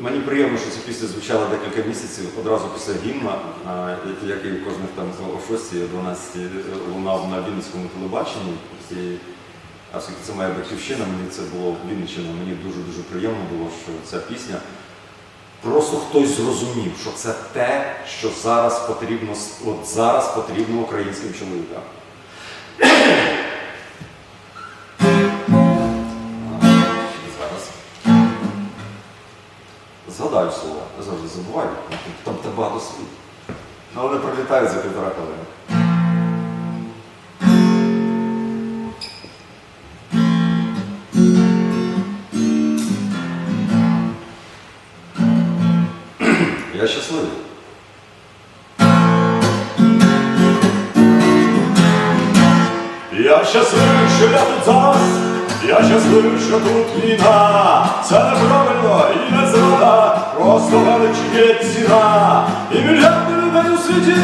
Мені приємно, що ця пісня звучала декілька місяців одразу після гімна, який- який кожних там о 6-12 лунав на Вінницькому телебаченні. І, оскільки це моя батьківщина, мені це було Вінниччина, мені дуже-дуже приємно було, що ця пісня. Просто хтось зрозумів, що це те, що зараз потрібно, от зараз потрібно українським чоловікам. Згадаю слова, я завжди забуваю, там так багато слів. Ну, вони пролітають за півтора хвилини. Я щасливий. Я щасливий, що я тут зараз, я щасливий, що тут війна. Це неправильно і не зрада, просто велич ціна. І мільярди людей у світі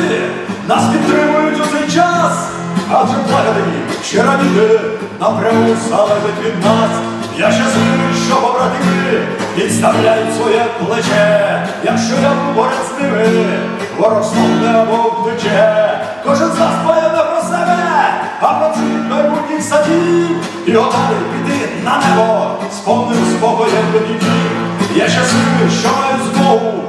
нас підтримують у цей час. Адже благодарі ще раніше напряму залежить від нас. Я щасливий, що побратими підставляють своє плече. Якщо я поряд з ними, ворог стовне або втече. Кожен з нас має І готовий піти на небо з повним спокоєм до віків. Я щасливий, що маю змогу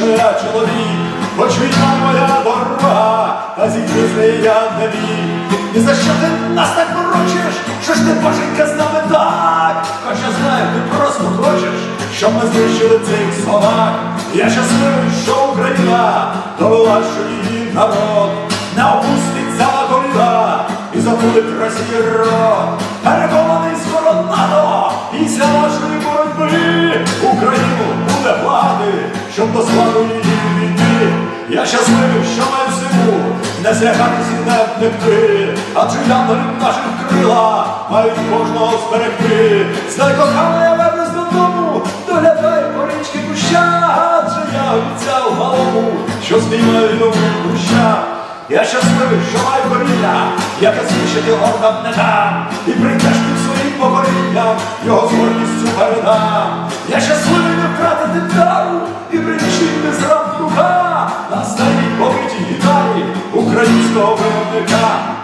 що я чоловік. Хоч війна моя дорога, та зійти я не міг. І за що ти нас так порочиш? Що ж ти, боженька, з нами так? Хоч я знаю, ти просто хочеш, щоб ми знищили цих собак. Я щасливий, що Україна довела, що її народ і затулить Росії рот. Переконаний скоро НАТО після нашої боротьби Україну буде влади, щоб до складу її війти. Я щасливий, що маю силу не злякатись і не втекти, адже янголів наших крила мають кожного зберегти. Знай кохана, я вернусь додому, доглядай порічки куща, адже я обіцяв малому, що спіймаю йому куща. Я щасливий, що маю коріння, я знищити ордам не дам, і прийдеш під своїм покорінням, його з гордістю передам. Я щасливий не втратити дару. І приміщити зрад духа на старій побитій гітарі українського виробника.